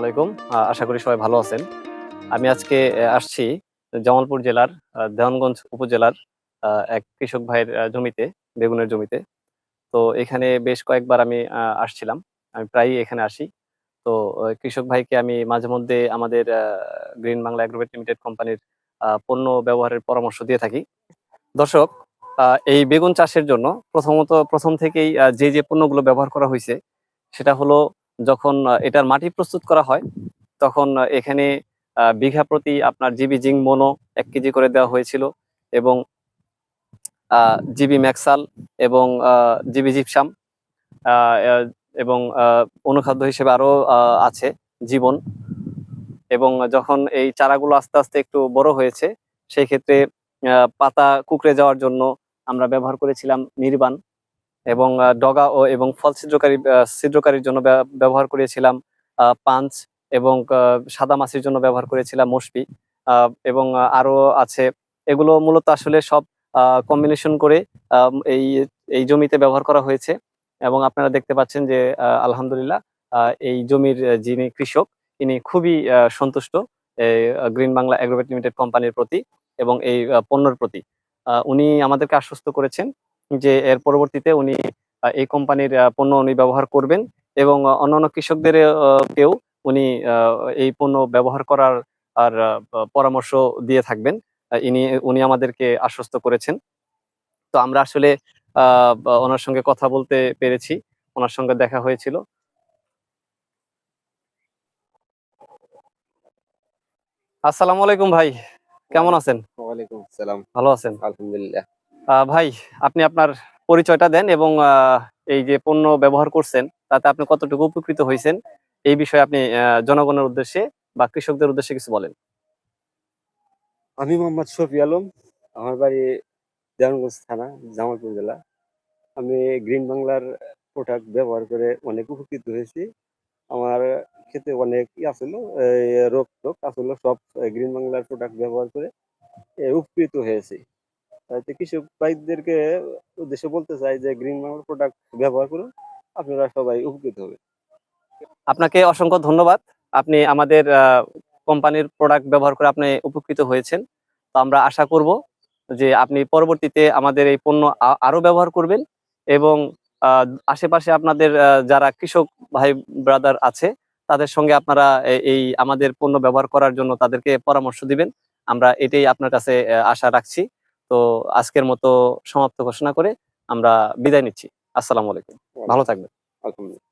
আলাইকুম। আশা করি সবাই ভালো আছেন। আমি আজকে আসছি জামালপুর জেলার দেওয়ানগঞ্জ উপজেলার এক কৃষক ভাইয়ের জমিতে, বেগুনের জমিতে। তো এখানে বেশ কয়েকবার আমি আসছিলাম। আমি প্রায়ই এখানে আসি। তো কৃষক ভাইকে আমি মাঝে মধ্যে আমাদের গ্রিন বাংলা অ্যাগ্রোভেট লিমিটেড কোম্পানির পণ্য ব্যবহারের পরামর্শ দিয়ে থাকি। দর্শক এই বেগুন চাষের জন্য প্রথমত প্রথম থেকেই যে যে পণ্যগুলো ব্যবহার করা হয়েছে সেটা হলো যখন এটার মাটি প্রস্তুত করা হয়, তখন এখানে বিঘা প্রতি আপনার জিবি জিঙ্ক মনো এক কেজি করে দেওয়া হয়েছিল এবং জিবি ম্যাক্সাল এবং জিবি জিপসাম এবং অনুখাদ্য হিসেবে আরও আছে জীবন। এবং যখন এই চারাগুলো আস্তে আস্তে একটু বড় হয়েছে, সেই ক্ষেত্রে পাতা কুকড়ে যাওয়ার জন্য আমরা ব্যবহার করেছিলাম নির্বাণ। এবং ডগা ও এবং ফল ছিদ্রকারী ছিদ্রকারীর জন্য ব্যবহার করেছিলাম পাঞ্চ এবং সাদা মাছির জন্য ব্যবহার করেছিলাম মসপি এবং আহ, আরও আছে। এগুলো মূলত আসলে সব কম্বিনেশন করে এই এই জমিতে ব্যবহার করা হয়েছে এবং আপনারা দেখতে পাচ্ছেন যে আলহামদুলিল্লাহ এই জমির যিনি কৃষক তিনি খুবই সন্তুষ্ট গ্রিন বাংলা অ্যাগ্রোভেট লিমিটেড কোম্পানির প্রতি এবং এই পণ্যের প্রতি। উনি আমাদেরকে আশ্বস্ত করেছেন যে এর পরবর্তীতে উনি এই কোম্পানির পণ্য উনি ব্যবহার করবেন এবং অন্যান্য কৃষকদের আহ, কেও উনি এই পণ্য ব্যবহার করার আর পরামর্শ দিয়ে থাকবেন। ইনি উনি আমাদেরকে আশ্বস্ত করেছেন। তো আমরা আসলে আহ ওনার সঙ্গে কথা বলতে পেরেছি। ওনার সঙ্গে দেখা হয়েছিল। আসসালামু আলাইকুম ভাই। কেমন আছেন? ওয়ালাইকুম আসসালাম। ভালো আছেন? আলহামদুলিল্লাহ। ভাই, আপনি আপনার পরিচয়টা দেন এবং এই যে পণ্য ব্যবহার করছেন, তাতে আপনি কতটুকু উপকৃত হয়েছেন, এই বিষয়ে আপনি জনগণের উদ্দেশ্যে বা কৃষকদের উদ্দেশ্যে কিছু বলেন। আমি মোহাম্মদ শফি আলম, আমার বাড়ি দেওয়ানগঞ্জ থানা, জামালপুর জেলা। আমি গ্রিন বাংলার প্রোডাক্ট ব্যবহার করে অনেক উপকৃত হয়েছি। আমার খেতে অনেক আসলো রোগ টোগ আসলো, সব গ্রিন বাংলার প্রোডাক্ট ব্যবহার করে উপকৃত হয়েছি। কৃষক ভাইদেরকে উদ্দেশ্যে বলতে চাই যে গ্রিন বাংলার প্রোডাক্ট ব্যবহার করুন, আপনারা সবাই উপকৃত হবে আপনাকে অসংখ্য ধন্যবাদ। আপনি আমাদের কোম্পানির প্রোডাক্ট ব্যবহার করে আপনি উপকৃত হয়েছেন। তো আমরা আশা করব যে আপনি পরবর্তীতে আমাদের এই পণ্য আ- আরও ব্যবহার করবেন এবং আশেপাশে আপনাদের যারা কৃষক ভাই ব্রাদার আছে, তাদের সঙ্গে আপনারা এই আমাদের পণ্য ব্যবহার করার জন্য তাদেরকে পরামর্শ দিবেন। আমরা এটাই আপনার কাছে আশা রাখছি। তো আজকের মতো সমাপ্ত ঘোষণা করে আমরা বিদায় নিচ্ছি। আসসালামু আলাইকুম। ভালো থাকবেন। আলহামদুলিল্লাহ।